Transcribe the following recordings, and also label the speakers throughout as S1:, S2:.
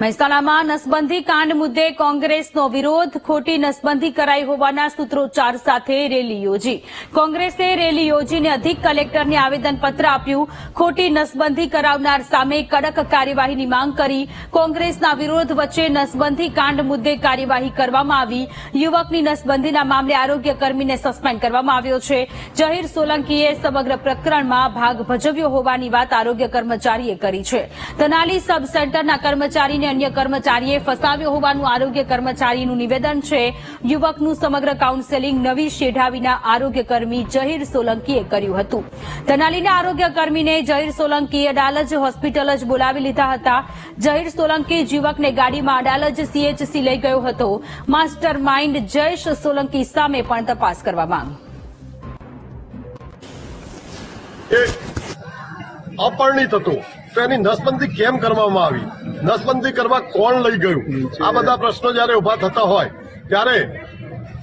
S1: મહેસાણામાં નસબંધી કાંડ મુદ્દે કોંગ્રેસનો વિરોધ. ખોટી નસબંધી કરાઈ હોવાના સૂત્રોચ્ચાર સાથે રેલી યોજી. કોંગ્રેસે રેલી યોજીને અધિક કલેક્ટરને આવેદનપત્ર આપ્યું. ખોટી નસબંધી કરાવનાર સામે કડક કાર્યવાહીની માંગ કરી. કોંગ્રેસના વિરોધ વચ્ચે નસબંધી કાંડ મુદ્દે કાર્યવાહી કરવામાં આવી. યુવકની નસબંધીના મામલે આરોગ્ય કર્મીને સસ્પેન્ડ કરવામાં આવ્યો છે. જહીર સોલંકીએ સમગ્ર પ્રકરણમાં ભાગ ભજવ્યો હોવાની વાત આરોગ્ય કર્મચારીએ કરી છે. તનાલી સબ સેન્ટરના કર્મચારીને અન્ય કર્મચારીએ ફસાવ્યો હોવાનું આરોગ્ય કર્મચારીનું નિવેદન છે. યુવકનું સમગ્ર કાઉન્સેલિંગ નવી શેઢાવીના આરોગ્ય જહીર સોલંકીએ કર્યું હતું. તનાલીના આરોગ્ય જહીર સોલંકીએ અડાલજ હોસ્પિટલ જ બોલાવી લીધા હતા. જહીર સોલંકી યુવકને ગાડીમાં અડાલજ સીએચસી લઈ ગયો હતો. માસ્ટર માઇન્ડ જયેશ સોલંકી સામે પણ તપાસ કરવા
S2: એ હતું. તો એની નસબંધી કેમ કરવામાં આવી? નસબંધી કરવા કોણ લઈ ગયું? આ બધા પ્રશ્નો જ્યારે ઊભા થતા હોય ત્યારે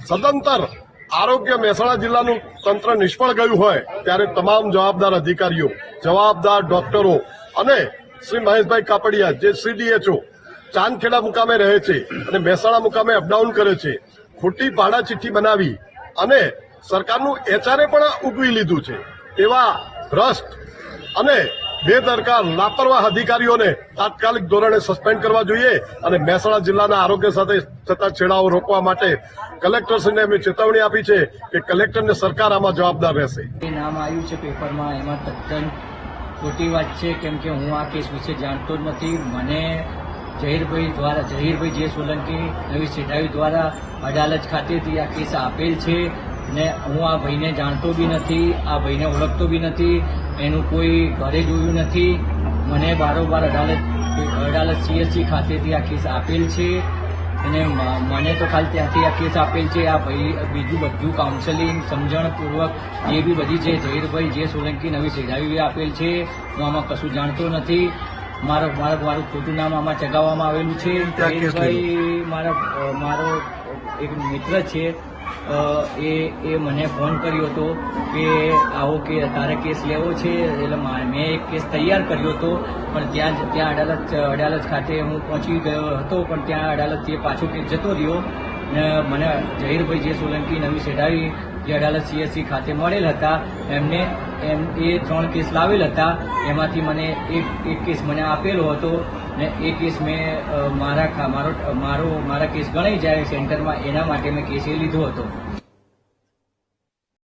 S2: સદંતર આરોગ્ય મહેસાણા જિલ્લાનું તંત્ર નિષ્ફળ ગયું હોય ત્યારે તમામ જવાબદાર અધિકારીઓ જવાબદાર ડોક્ટરો અને શ્રી મહેશભાઈ કાપડિયા જે સીડીએચઓ ચાંદખેડા મુકામે રહે છે અને મહેસાણા મુકામે અપડાઉન કરે છે ખોટી ભાડા ચિઠ્ઠી બનાવી અને સરકારનું એચઆરએ પણ ઉગવી લીધું છે. એવા ભ્રષ્ટ અને બેદરકાર, લાપરવાહ અધિકારીઓને તાત્કાલિક ધોરણે સસ્પેન્ડ કરવા જોઈએ અને મહેસાણા જિલ્લાના આરોગ્ય સાથે થતા છેડાઓ રોકવા માટે કલેક્ટરશ્રીને અમે ચેતવણી આપી છે કે કલેક્ટરને સરકાર આમાં જવાબદાર રહેશે.
S3: નામ આવ્યું છે પેપરમાં, એમાં તદ્દન ખોટી વાત છે, કેમ કે હું આ કેસ વિશે જાણતો જ નથી. મને જહીરભાઈ દ્વારા, જહીરભાઈ જે સોલંકી નવી સેઠાવી દ્વારા અડાલજ ખાતેથી આ કેસ આપેલ છે. ને હું આ ભાઈને જાણતો બી નથી આ ભાઈને ઓળખતો બી નથી એનું કોઈ ઘરે જોયું નથી. મને બારોબાર અડાલત અડાલત સીએસસી ખાતેથી આ કેસ આપેલ છે. અને મને તો ખાલી ત્યાંથી આ કેસ આપેલ છે. આ ભાઈ બીજું બધું કાઉન્સેલિંગ સમજણપૂર્વક જે બી બધી છે જહીરભાઈ જે સોલંકી નવી સેજાવી આપેલ છે હું આમાં કશું જાણતો નથી. મારો મારો મારું ખોટું નામ આમાં ચગાવવામાં આવેલું છે. જહીરભાઈ મારા મારો એક મિત્ર છે એ એ મને ફોન કર્યો હતો કે આવો કે તારે કેસ લેવો છે, એટલે મેં એક કેસ તૈયાર કર્યો હતો, પણ ત્યાં ત્યાં અડાલત અડાલત ખાતે હું પહોંચી ગયો હતો, પણ ત્યાં અડાલત એ પાછો કેસ જતો રહ્યો. ને મને જહીરભાઈ જે સોલંકી નવી સેઢાવી જે અડાલત સીએસસી ખાતે મળેલ હતા, એમને એમ એ ત્રણ કેસ લાવેલ હતા. એમાંથી મને એક એક કેસ મને આપેલો હતો ને એ કેસ મેં મારા મારો મારો, મારા કેસ ગણાઈ જાય સેન્ટરમાં, એના માટે મેં કેસ એ લીધો હતો.